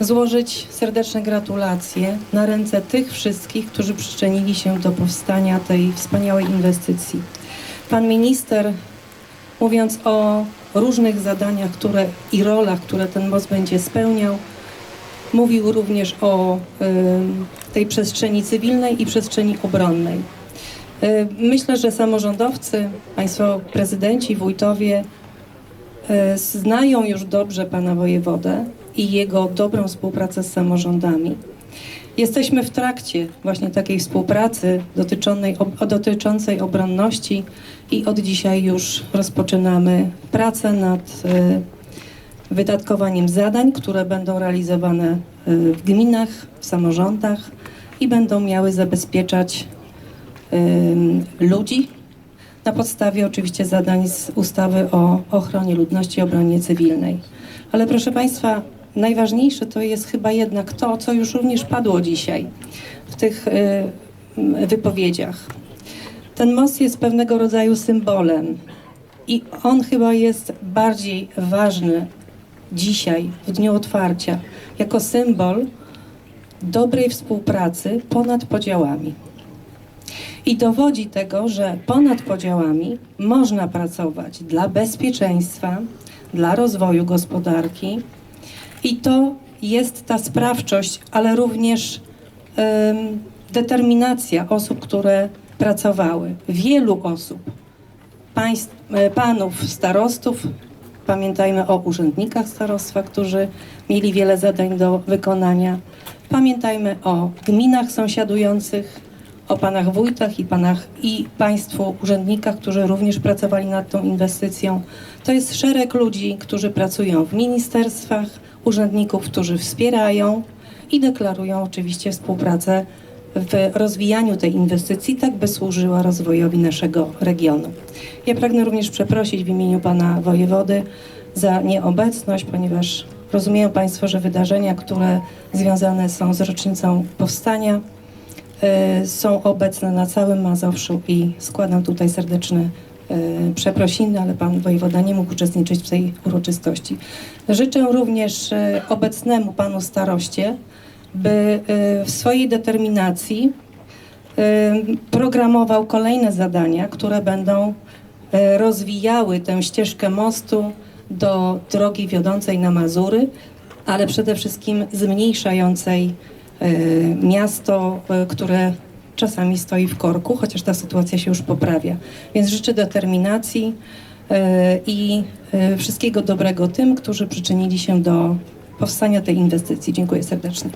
złożyć serdeczne gratulacje na ręce tych wszystkich, którzy przyczynili się do powstania tej wspaniałej inwestycji. Pan minister, mówiąc o różnych zadaniach które, i rolach, które ten most będzie spełniał, mówił również o ym, tej przestrzeni cywilnej i przestrzeni obronnej. Y, Myślę, że samorządowcy, państwo prezydenci, wójtowie y, znają już dobrze pana wojewodę i jego dobrą współpracę z samorządami. Jesteśmy w trakcie właśnie takiej współpracy dotyczącej, dotyczącej obronności i od dzisiaj już rozpoczynamy pracę nad y, wydatkowaniem zadań, które będą realizowane y, w gminach, w samorządach i będą miały zabezpieczać ludzi na podstawie oczywiście zadań z ustawy o ochronie ludności i obronie cywilnej. Ale proszę Państwa, najważniejsze to jest chyba jednak to, co już również padło dzisiaj w tych y, wypowiedziach. Ten most jest pewnego rodzaju symbolem i on chyba jest bardziej ważny dzisiaj, w dniu otwarcia, jako symbol dobrej współpracy ponad podziałami. I dowodzi tego, że ponad podziałami można pracować dla bezpieczeństwa, dla rozwoju gospodarki. I to jest ta sprawczość, ale również em, determinacja osób, które pracowały. Wielu osób, państw, e, panów starostów, pamiętajmy o urzędnikach starostwa, którzy mieli wiele zadań do wykonania. Pamiętajmy o gminach sąsiadujących, o panach wójtach i panach i państwu urzędnikach, którzy również pracowali nad tą inwestycją. To jest szereg ludzi, którzy pracują w ministerstwach, urzędników, którzy wspierają i deklarują oczywiście współpracę w rozwijaniu tej inwestycji, tak by służyła rozwojowi naszego regionu. Ja pragnę również przeprosić w imieniu pana wojewody za nieobecność, ponieważ rozumieją państwo, że wydarzenia, które związane są z rocznicą powstania, y, są obecne na całym Mazowszu i składam tutaj serdeczne przeprosiny, ale pan wojewoda nie mógł uczestniczyć w tej uroczystości. Życzę również y, obecnemu panu staroście, by y, w swojej determinacji y, programował kolejne zadania, które będą y, rozwijały tę ścieżkę mostu do drogi wiodącej na Mazury, ale przede wszystkim zmniejszającej y, miasto, y, które czasami stoi w korku, chociaż ta sytuacja się już poprawia. Więc życzę determinacji y, i y, wszystkiego dobrego tym, którzy przyczynili się do powstania tej inwestycji. Dziękuję serdecznie.